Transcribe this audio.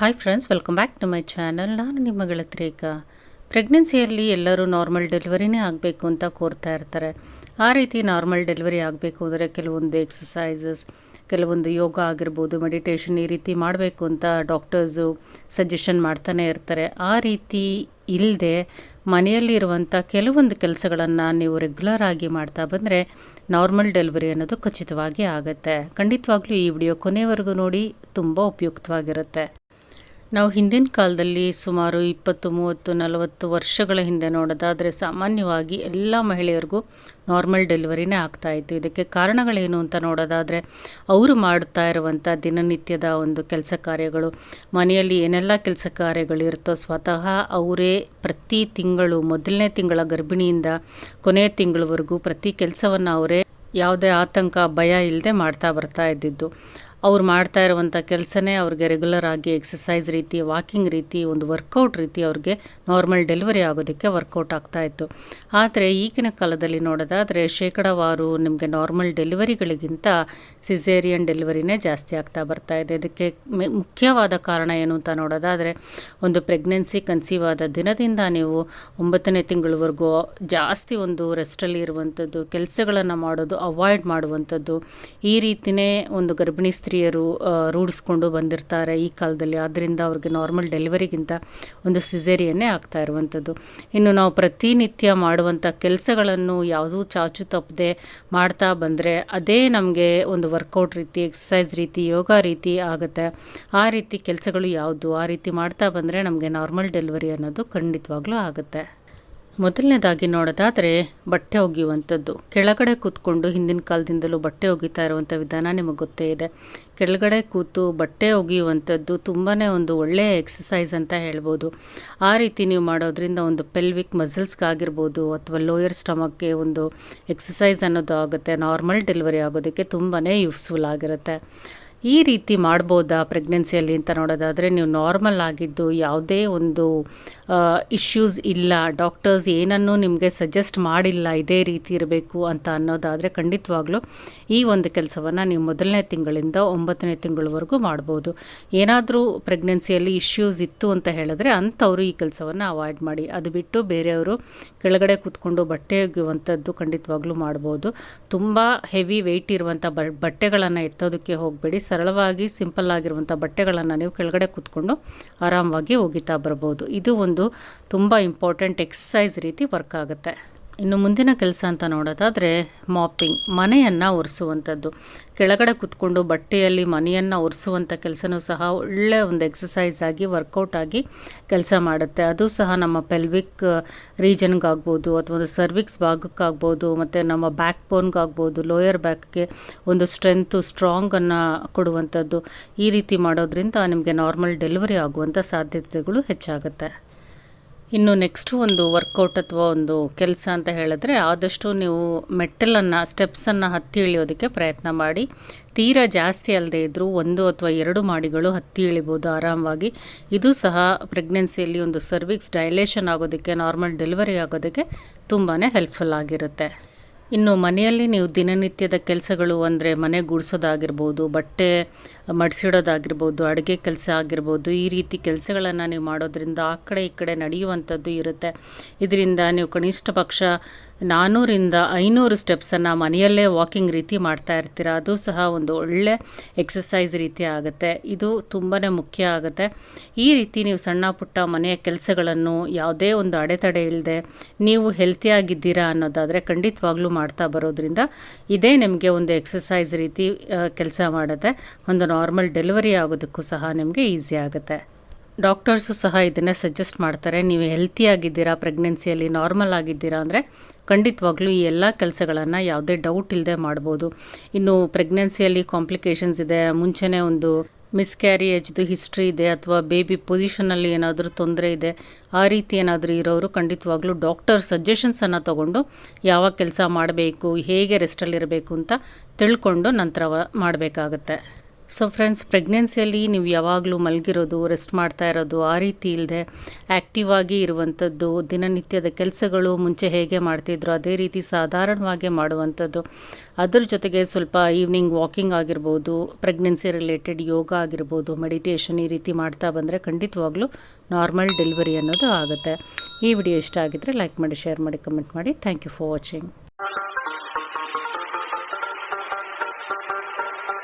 Hi friends welcome back to my channel ನಾನು ನಿಮ್ಮ ಗೆಳತ್ರೇಕ ಪ್ರೆಗ್ನೆನ್ಸಿಯಲ್ಲಿ ಎಲ್ಲರೂ ನಾರ್ಮಲ್ ಡೆಲಿವರಿನೇ ಆಗಬೇಕು ಅಂತ ಕೋರ್ತಾ ಇರ್ತಾರೆ. ಆ ರೀತಿ ನಾರ್ಮಲ್ ಡೆಲಿವರಿ ಆಗಬೇಕು ಅಂದರೆ ಕೆಲವೊಂದು ಎಕ್ಸಸೈಸಸ್ ಕೆಲವೊಂದು ಯೋಗ ಆಗಿರ್ಬೋದು ಮೆಡಿಟೇಷನ್ ಈ ರೀತಿ ಮಾಡಬೇಕು ಅಂತ ಡಾಕ್ಟರ್ಸು ಸಜೆಷನ್ ಮಾಡ್ತಾನೆ ಇರ್ತಾರೆ. ಆ ರೀತಿ ಇಲ್ಲದೆ ಮನೆಯಲ್ಲಿರುವಂಥ ಕೆಲವೊಂದು ಕೆಲಸಗಳನ್ನು ನೀವು ರೆಗ್ಯುಲರ್ ಆಗಿ ಮಾಡ್ತಾ ಬಂದರೆ ನಾರ್ಮಲ್ ಡೆಲಿವರಿ ಅನ್ನೋದು ಖಚಿತವಾಗಿ ಆಗುತ್ತೆ. ಖಂಡಿತವಾಗ್ಲೂ ಈ ವಿಡಿಯೋ ಕೊನೆವರೆಗೂ ನೋಡಿ, ತುಂಬ ಉಪಯುಕ್ತವಾಗಿರುತ್ತೆ. ನಾವು ಹಿಂದಿನ ಕಾಲದಲ್ಲಿ ಸುಮಾರು ಇಪ್ಪತ್ತು, ಮೂವತ್ತು, ನಲವತ್ತು ವರ್ಷಗಳ ಹಿಂದೆ ನೋಡೋದಾದರೆ ಸಾಮಾನ್ಯವಾಗಿ ಎಲ್ಲ ಮಹಿಳೆಯರಿಗೂ ನಾರ್ಮಲ್ ಡೆಲಿವರಿನೇ ಆಗ್ತಾಯಿತ್ತು ಇದಕ್ಕೆ ಕಾರಣಗಳೇನು ಅಂತ ನೋಡೋದಾದರೆ ಅವರು ಮಾಡ್ತಾ ಇರುವಂಥ ದಿನನಿತ್ಯದ ಒಂದು ಕೆಲಸ ಕಾರ್ಯಗಳು, ಮನೆಯಲ್ಲಿ ಏನೆಲ್ಲ ಕೆಲಸ ಕಾರ್ಯಗಳಿರುತ್ತೋ ಸ್ವತಃ ಅವರೇ ಪ್ರತಿ ತಿಂಗಳು, ಮೊದಲನೇ ತಿಂಗಳ ಗರ್ಭಿಣಿಯಿಂದ ಕೊನೆಯ ತಿಂಗಳವರೆಗೂ ಪ್ರತಿ ಕೆಲಸವನ್ನು ಅವರೇ ಯಾವುದೇ ಆತಂಕ, ಭಯ ಇಲ್ಲದೆ ಮಾಡ್ತಾ ಬರ್ತಾ ಇದ್ದಿದ್ದು. ಅವ್ರು ಮಾಡ್ತಾ ಇರುವಂಥ ಕೆಲಸನೇ ಅವ್ರಿಗೆ ರೆಗ್ಯುಲರ್ ಆಗಿ ಎಕ್ಸಸೈಸ್ ರೀತಿ ವಾಕಿಂಗ್ ರೀತಿ, ಒಂದು ವರ್ಕೌಟ್ ರೀತಿ ಅವ್ರಿಗೆ ನಾರ್ಮಲ್ ಡೆಲಿವರಿ ಆಗೋದಕ್ಕೆ ವರ್ಕೌಟ್ ಆಗ್ತಾ ಇತ್ತು. ಆದರೆ ಈಗಿನ ಕಾಲದಲ್ಲಿ ನೋಡೋದಾದರೆ ಶೇಕಡಾವಾರು ನಿಮಗೆ ನಾರ್ಮಲ್ ಡೆಲಿವರಿಗಳಿಗಿಂತ ಸಿಸೇರಿಯನ್ ಡೆಲಿವರಿನೇ ಜಾಸ್ತಿ ಆಗ್ತಾ ಬರ್ತಾ ಇದೆ. ಇದಕ್ಕೆ ಮುಖ್ಯವಾದ ಕಾರಣ ಏನು ಅಂತ ನೋಡೋದಾದರೆ ಒಂದು ಪ್ರೆಗ್ನೆನ್ಸಿ ಕನ್ಸೀವ್ ಆದ ದಿನದಿಂದ ನೀವು ಒಂಬತ್ತನೇ ತಿಂಗಳವರೆಗೂ ಜಾಸ್ತಿ ಒಂದು ರೆಸ್ಟಲ್ಲಿ ಇರುವಂಥದ್ದು ಕೆಲಸಗಳನ್ನು ಮಾಡೋದು ಅವಾಯ್ಡ್ ಮಾಡುವಂಥದ್ದು ಈ ರೀತಿಯೇ ಒಂದು ಗರ್ಭಿಣಿ ಸ್ತ್ರೀಯರು ರೂಢಿಸ್ಕೊಂಡು ಬಂದಿರ್ತಾರೆ ಈ ಕಾಲದಲ್ಲಿ. ಆದ್ದರಿಂದ ಅವ್ರಿಗೆ ನಾರ್ಮಲ್ ಡೆಲಿವರಿಗಿಂತ ಒಂದು ಸಿಸೇರಿಯನ್ನೇ ಆಗ್ತಾ ಇರುವಂಥದ್ದು. ಇನ್ನು ನಾವು ಪ್ರತಿನಿತ್ಯ ಮಾಡುವಂಥ ಕೆಲಸಗಳನ್ನು ಯಾವುದೂ ಚಾಚು ತಪ್ಪದೆ ಮಾಡ್ತಾ ಬಂದರೆ ಅದೇ ನಮಗೆ ಒಂದು ವರ್ಕೌಟ್ ರೀತಿ ಎಕ್ಸಸೈಸ್ ರೀತಿ, ಯೋಗ ರೀತಿ ಆಗುತ್ತೆ. ಆ ರೀತಿ ಕೆಲಸಗಳು ಯಾವುದು? ಆ ರೀತಿ ಮಾಡ್ತಾ ಬಂದರೆ ನಮಗೆ ನಾರ್ಮಲ್ ಡೆಲಿವರಿ ಅನ್ನೋದು ಖಂಡಿತವಾಗ್ಲೂ ಆಗುತ್ತೆ. ಮೊದಲನೇದಾಗಿ ನೋಡೋದಾದರೆ ಬಟ್ಟೆ ಒಗೆಯುವಂಥದ್ದು. ಕೆಳಗಡೆ ಕೂತ್ಕೊಂಡು ಹಿಂದಿನ ಕಾಲದಿಂದಲೂ ಬಟ್ಟೆ ಒಗಿತಾ ಇರುವಂಥ ವಿಧಾನ ನಿಮಗೆ ಗೊತ್ತೇ ಇದೆ. ಕೆಳಗಡೆ ಕೂತು ಬಟ್ಟೆ ಒಗೆಯುವಂಥದ್ದು ತುಂಬಾ ಒಂದು ಒಳ್ಳೆಯ ಎಕ್ಸಸೈಸ್ ಅಂತ ಹೇಳ್ಬೋದು. ಆ ರೀತಿ ನೀವು ಮಾಡೋದ್ರಿಂದ ಒಂದು ಪೆಲ್ವಿಕ್ ಮಸಲ್ಸ್ಗಾಗಿರ್ಬೋದು ಅಥವಾ ಲೋಯರ್ ಸ್ಟಮಕ್ಗೆ ಒಂದು ಎಕ್ಸಸೈಸ್ ಅನ್ನೋದು ಆಗುತ್ತೆ. ನಾರ್ಮಲ್ ಡೆಲಿವರಿ ಆಗೋದಕ್ಕೆ ತುಂಬಾ ಯೂಸ್ಫುಲ್ ಆಗಿರುತ್ತೆ. ಈ ರೀತಿ ಮಾಡ್ಬೋದಾ ಪ್ರೆಗ್ನೆನ್ಸಿಯಲ್ಲಿ ಅಂತ ನೋಡೋದಾದರೆ ನೀವು ನಾರ್ಮಲ್ ಆಗಿದ್ದು ಯಾವುದೇ ಒಂದು ಇಶ್ಯೂಸ್ ಇಲ್ಲ ಡಾಕ್ಟರ್ಸ್ ಏನನ್ನೂ ನಿಮಗೆ ಸಜೆಸ್ಟ್ ಮಾಡಿಲ್ಲ ಇದೇ ರೀತಿ ಇರಬೇಕು ಅಂತ ಅನ್ನೋದಾದರೆ ಖಂಡಿತವಾಗ್ಲೂ ಈ ಒಂದು ಕೆಲಸವನ್ನು ನೀವು ಮೊದಲನೇ ತಿಂಗಳಿಂದ ಒಂಬತ್ತನೇ ತಿಂಗಳವರೆಗೂ ಮಾಡ್ಬೋದು. ಏನಾದರೂ ಪ್ರೆಗ್ನೆನ್ಸಿಯಲ್ಲಿ ಇಶ್ಯೂಸ್ ಇತ್ತು ಅಂತ ಹೇಳಿದ್ರೆ ಅಂಥವರು ಈ ಕೆಲಸವನ್ನು ಅವಾಯ್ಡ್ ಮಾಡಿ. ಅದು ಬಿಟ್ಟು ಬೇರೆಯವರು ಕೆಳಗಡೆ ಕೂತ್ಕೊಂಡು ಬಟ್ಟೆ ಒಗೆಯುವಂಥದ್ದು ಖಂಡಿತವಾಗ್ಲೂ ಮಾಡ್ಬೋದು. ತುಂಬ ಹೆವಿ ವೆಯ್ಟ್ ಇರುವಂಥ ಬಟ್ಟೆಗಳನ್ನು ಎತ್ತೋದಕ್ಕೆ ಹೋಗಬೇಡಿ. ಸರಳವಾಗಿ, ಸಿಂಪಲ್ ಆಗಿರುವಂಥ ಬಟ್ಟೆಗಳನ್ನು ನೀವು ಕೆಳಗಡೆ ಕೂತ್ಕೊಂಡು ಆರಾಮವಾಗಿ ಒಗಿತಾ ಬರ್ಬೋದು ಇದು ಒಂದು ತುಂಬ ಇಂಪಾರ್ಟೆಂಟ್ ಎಕ್ಸಸೈಸ್ ರೀತಿ ವರ್ಕ್ ಆಗುತ್ತೆ. ಇನ್ನು ಮುಂದಿನ ಕೆಲಸ ಅಂತ ನೋಡೋದಾದರೆ ಮಾಪಿಂಗ್ ಮನೆಯನ್ನು ಒರೆಸುವಂಥದ್ದು. ಕೆಳಗಡೆ ಕುತ್ಕೊಂಡು ಬಟ್ಟೆಯಲ್ಲಿ ಮನೆಯನ್ನು ಒರೆಸುವಂಥ ಕೆಲಸನೂ ಸಹ ಒಳ್ಳೆ ಒಂದು ಎಕ್ಸಸೈಸ್ ಆಗಿ ವರ್ಕೌಟ್ ಆಗಿ ಕೆಲಸ ಮಾಡುತ್ತೆ. ಅದು ಸಹ ನಮ್ಮ ಪೆಲ್ವಿಕ್ ರೀಜನ್ಗಾಗ್ಬೋದು ಅಥವಾ ಒಂದು ಸರ್ವಿಕ್ಸ್ ಭಾಗಕ್ಕಾಗ್ಬೋದು, ಮತ್ತು ನಮ್ಮ ಬ್ಯಾಕ್ ಬೋನ್ಗಾಗ್ಬೋದು ಲೋಯರ್ ಬ್ಯಾಕ್ಗೆ ಒಂದು ಸ್ಟ್ರೆಂತು ಸ್ಟ್ರಾಂಗನ್ನು ಕೊಡುವಂಥದ್ದು. ಈ ರೀತಿ ಮಾಡೋದ್ರಿಂದ ನಿಮಗೆ ನಾರ್ಮಲ್ ಡೆಲಿವರಿ ಆಗುವಂಥ ಸಾಧ್ಯತೆಗಳು ಹೆಚ್ಚಾಗುತ್ತೆ. ಇನ್ನು ನೆಕ್ಸ್ಟು ಒಂದು ವರ್ಕೌಟ್ ಅಥವಾ ಒಂದು ಕೆಲಸ ಅಂತ ಹೇಳಿದ್ರೆ ಆದಷ್ಟು ನೀವು ಮೆಟ್ಟಲನ್ನು ಸ್ಟೆಪ್ಸನ್ನು ಹತ್ತಿ ಇಳಿಯೋದಕ್ಕೆ ಪ್ರಯತ್ನ ಮಾಡಿ. ತೀರಾ ಜಾಸ್ತಿ ಅಲ್ಲದೆ ಇದ್ದರೂ ಒಂದು ಅಥವಾ ಎರಡು ಮಾಡಿಗಳು ಹತ್ತಿ ಇಳಿಬೋದು ಆರಾಮವಾಗಿ. ಇದು ಸಹ ಪ್ರೆಗ್ನೆನ್ಸಿಯಲ್ಲಿ ಒಂದು ಸರ್ವಿಕ್ಸ್ ಡೈಲೇಷನ್ ಆಗೋದಕ್ಕೆ ನಾರ್ಮಲ್ ಡೆಲಿವರಿ ಆಗೋದಕ್ಕೆ ತುಂಬಾ ಹೆಲ್ಪ್ಫುಲ್ ಆಗಿರುತ್ತೆ. ಇನ್ನು ಮನೆಯಲ್ಲಿ ನೀವು ದಿನನಿತ್ಯದ ಕೆಲಸಗಳು ಅಂದರೆ ಮನೆ ಗುಡಿಸೋದಾಗಿರ್ಬೋದು, ಬಟ್ಟೆ ಮಡಿಸಿಡೋದಾಗಿರ್ಬೋದು, ಅಡುಗೆ ಕೆಲಸ ಆಗಿರ್ಬೋದು, ಈ ರೀತಿ ಕೆಲಸಗಳನ್ನು ನೀವು ಮಾಡೋದ್ರಿಂದ ಆ ಕಡೆ ಈ ಕಡೆ ನಡೆಯುವಂಥದ್ದು ಇರುತ್ತೆ. ಇದರಿಂದ ನೀವು ಕನಿಷ್ಠ ಪಕ್ಷ ನಾನ್ನೂರಿಂದ ಐನೂರು ಸ್ಟೆಪ್ಸನ್ನು ಮನೆಯಲ್ಲೇ ವಾಕಿಂಗ್ ರೀತಿ ಮಾಡ್ತಾ ಇರ್ತೀರ? ಅದು ಸಹ ಒಂದು ಒಳ್ಳೆ ಎಕ್ಸಸೈಸ್ ರೀತಿ ಆಗುತ್ತೆ. ಇದು ತುಂಬಾ ಮುಖ್ಯ ಆಗುತ್ತೆ. ಈ ರೀತಿ ನೀವು ಸಣ್ಣ ಪುಟ್ಟ ಮನೆಯ ಕೆಲಸಗಳನ್ನು ಯಾವುದೇ ಒಂದು ಅಡೆತಡೆ ಇಲ್ಲದೆ ನೀವು ಹೆಲ್ತಿಯಾಗಿದ್ದೀರಾ ಅನ್ನೋದಾದರೆ ಖಂಡಿತವಾಗ್ಲೂ ಮಾಡ್ತಾ ಬರೋದ್ರಿಂದ ಇದೇ ನಿಮಗೆ ಒಂದು ಎಕ್ಸಸೈಸ್ ರೀತಿ ಕೆಲಸ ಮಾಡುತ್ತೆ. ಒಂದು ನಾರ್ಮಲ್ ಡೆಲಿವರಿ ಆಗೋದಕ್ಕೂ ಸಹ ನಿಮಗೆ ಈಸಿ ಆಗುತ್ತೆ. ಡಾಕ್ಟರ್ಸು ಸಹ ಇದನ್ನೇ ಸಜೆಸ್ಟ್ ಮಾಡ್ತಾರೆ. ನೀವು ಹೆಲ್ತಿಯಾಗಿದ್ದೀರಾ ಪ್ರೆಗ್ನೆನ್ಸಿಯಲ್ಲಿ ನಾರ್ಮಲ್ ಆಗಿದ್ದೀರಾ ಅಂದರೆ ಖಂಡಿತವಾಗ್ಲೂ ಈ ಎಲ್ಲ ಕೆಲಸಗಳನ್ನು ಯಾವುದೇ ಡೌಟ್ ಇಲ್ಲದೆ ಮಾಡ್ಬೋದು. ಇನ್ನು ಪ್ರೆಗ್ನೆನ್ಸಿಯಲ್ಲಿ ಕಾಂಪ್ಲಿಕೇಶನ್ಸ್ ಇದೆ, ಮುಂಚೆನೇ ಒಂದು ಮಿಸ್ಕ್ಯಾರಿಯೇಜ್ದು ಹಿಸ್ಟ್ರಿ ಇದೆ ಅಥವಾ ಬೇಬಿ ಪೊಸಿಷನಲ್ಲಿ ಏನಾದರೂ ತೊಂದರೆ ಇದೆ, ಆ ರೀತಿ ಏನಾದರೂ ಇರೋರು ಖಂಡಿತವಾಗ್ಲೂ ಡಾಕ್ಟರ್ ಸಜೆಷನ್ಸನ್ನು ತಗೊಂಡು ಯಾವ ಕೆಲಸ ಮಾಡಬೇಕು, ಹೇಗೆ ರೆಸ್ಟಲ್ಲಿರಬೇಕು ಅಂತ ತಿಳ್ಕೊಂಡು ನಂತರ ಮಾಡಬೇಕಾಗತ್ತೆ. ಸೊ ಫ್ರೆಂಡ್ಸ್ ಪ್ರೆಗ್ನೆನ್ಸಿಯಲ್ಲಿ ನೀವು ಯಾವಾಗಲೂ ಮಲಗಿರೋದು ರೆಸ್ಟ್ ಮಾಡ್ತಾ ಇರೋದು ಆ ರೀತಿ ಇಲ್ಲದೆ ಆ್ಯಕ್ಟಿವ್ ಆಗಿ ಇರುವಂಥದ್ದು, ದಿನನಿತ್ಯದ ಕೆಲಸಗಳು ಮುಂಚೆ ಹೇಗೆ ಮಾಡ್ತಿದ್ರು, ಅದೇ ರೀತಿ ಸಾಧಾರಣವಾಗಿ ಮಾಡುವಂಥದ್ದು. ಅದ್ರ ಜೊತೆಗೆ ಸ್ವಲ್ಪ ಈವ್ನಿಂಗ್ ವಾಕಿಂಗ್ ಆಗಿರ್ಬೋದು ಪ್ರೆಗ್ನೆನ್ಸಿ ರಿಲೇಟೆಡ್ ಯೋಗ ಆಗಿರ್ಬೋದು ಮೆಡಿಟೇಷನ್ ಈ ರೀತಿ ಮಾಡ್ತಾ ಬಂದರೆ ಖಂಡಿತವಾಗ್ಲೂ ನಾರ್ಮಲ್ ಡೆಲಿವರಿ ಅನ್ನೋದು ಆಗುತ್ತೆ. ಈ ವಿಡಿಯೋ ಇಷ್ಟ ಆಗಿದ್ದರೆ ಲೈಕ್ ಮಾಡಿ ಶೇರ್ ಮಾಡಿ ಕಮೆಂಟ್ ಮಾಡಿ. Thank you for watching